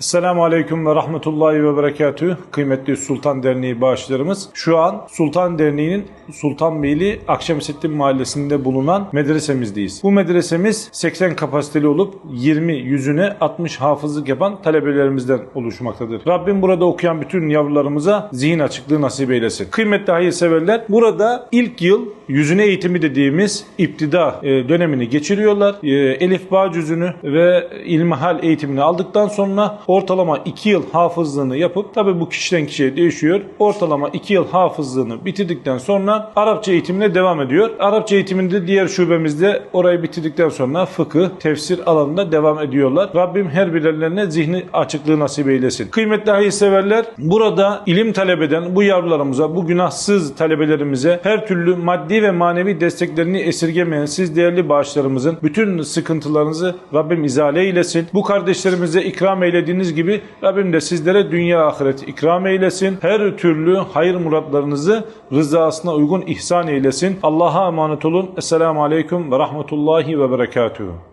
Esselamu Aleyküm ve Rahmetullahi ve Berekatühü. Kıymetli Sultan Derneği bağışlarımız. Şu an Sultan Derneği'nin Sultanbeyli Akşemseddin Mahallesi'nde bulunan medresemizdeyiz. Bu medresemiz 80 kapasiteli olup 20 yüzüne 60 hafızlık yapan talebelerimizden oluşmaktadır. Rabbim burada okuyan bütün yavrularımıza zihin açıklığı nasip eylesin. Kıymetli hayırseverler burada ilk yıl yüzüne eğitimi dediğimiz iptida e, dönemini geçiriyorlar. E, Elif Bağ cüzünü ve ilmihal eğitimini aldıktan sonra ortalama 2 yıl hafızlığını yapıp tabi bu kişiden kişiye değişiyor. Ortalama 2 yıl hafızlığını bitirdikten sonra Arapça eğitimine devam ediyor. Arapça eğitiminde diğer şubemizde orayı bitirdikten sonra fıkıh, tefsir alanında devam ediyorlar. Rabbim her birerlerine zihni açıklığı nasip eylesin. Kıymetli hayırseverler burada ilim talep eden bu yavrularımıza, bu günahsız talebelerimize her türlü ve manevi desteklerini esirgemeyen siz değerli bağışlarımızın bütün sıkıntılarınızı Rabbim izale eylesin. Bu kardeşlerimize ikram eylediğiniz gibi Rabbim de sizlere dünya ahiret ikram eylesin. Her türlü hayır muratlarınızı rızasına uygun ihsan eylesin. Allah'a emanet olun. Esselamu Aleyküm ve Rahmetullahi ve Berekatuhu.